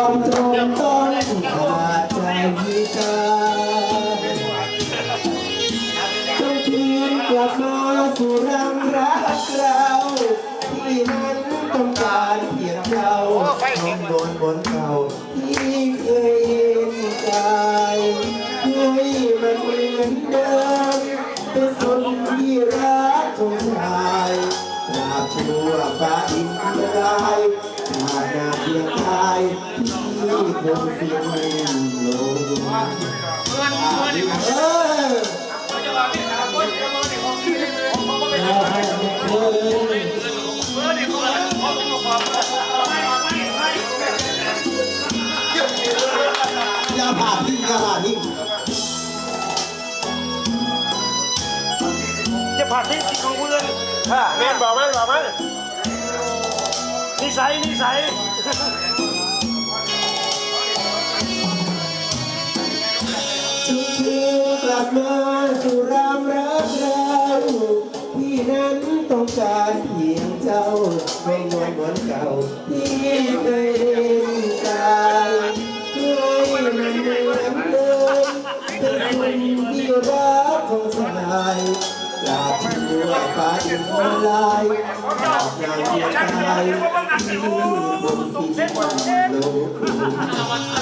อมตรงต้นขาดใจวิกาจงคืนกลับมาสู่รังรักเราที่นั้นต้องการเพียงเราต้องโดนบนเขาที่ บชั่วฟ้าดินละลายขาดนาเพียงกายที่คงสิ้นลงเออเอาให้เลยอย่าผ่าทิ้งอย่าผ่าทิ้ งจะผ่านที่ที่ของผู้อื่นแม่นบอกมันบอกมันนิสัยนิสัยทุกคืนกลับมาสู่รามรักเราพี่นั้นต้องการเพียงเจ้าไม่นวลเหมือนเก่าที่เคยเห็นกายเคยมันเหมือนเดิมเป็นคนที่รักของชายลาที่ หัวฟ้าดินละลายหอบนางเพียงกายที่บนที่โลกโลภ